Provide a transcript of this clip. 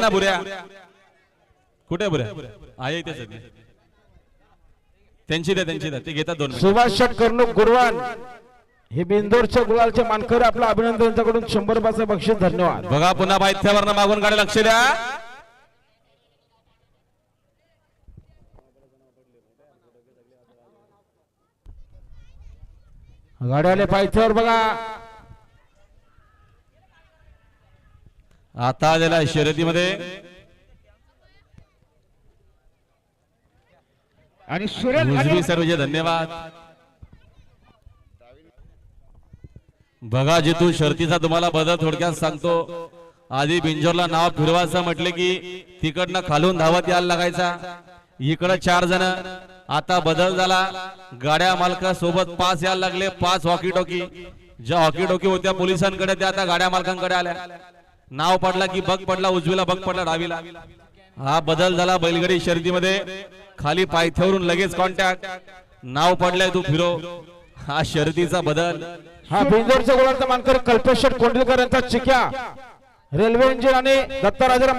घे ना बुऱ्या कुठे आहे बुऱ्या आहे इथे सध्या त्यांची द्या त्यांची द्या. ते घेतात दोन मिनिट. सुभाष शेट कर्णूक गुरवान. हे बिंदोरच्या गुलालचे मानकर आपलं अभिनंदन यांच्याकडून शंभर रुपयाचं बक्षीस धन्यवाद. बघा पुन्हा बायथ्यावर मागून गाडी लक्ष द्या. गाड्या आले पायथ्यावर बघा. आता आलेला शर्यतीमध्ये. आणि सुरेश उजवी सर्वजे धन्यवाद. बघा जिथून शर्तीचा तुम्हाला बदल थोडक्यात सांगतो. आधी बिंजोरला नाव फिरवायचं म्हटले की तिकडनं खालून धावत यायला लागायचा. इकडं चार जण. आता बदल झाला. गाड्या मालका सोबत पाच यायला लागले. पाच हॉकी टॉकी ज्या हॉकी टॉकी होत्या पोलिसांकडे त्या आता गाड्या मालकांकडे आल्या. नाव पडला की बग पडला उजवीला बग पडला डावीला. हा बदल झाला बैलगाडी शर्यतीमध्ये खाली पायथ्यावरून लगेच कॉन्टॅक्ट नाव पडलाय तू फिरो. हा शर्यतीचा बदल. हा बिंदोरचा गुलालचा मानकर कल्पेश्वर कोंडलकर यांचा चिक्या. रेल्वे इंजिन आणि दत्ताराजाला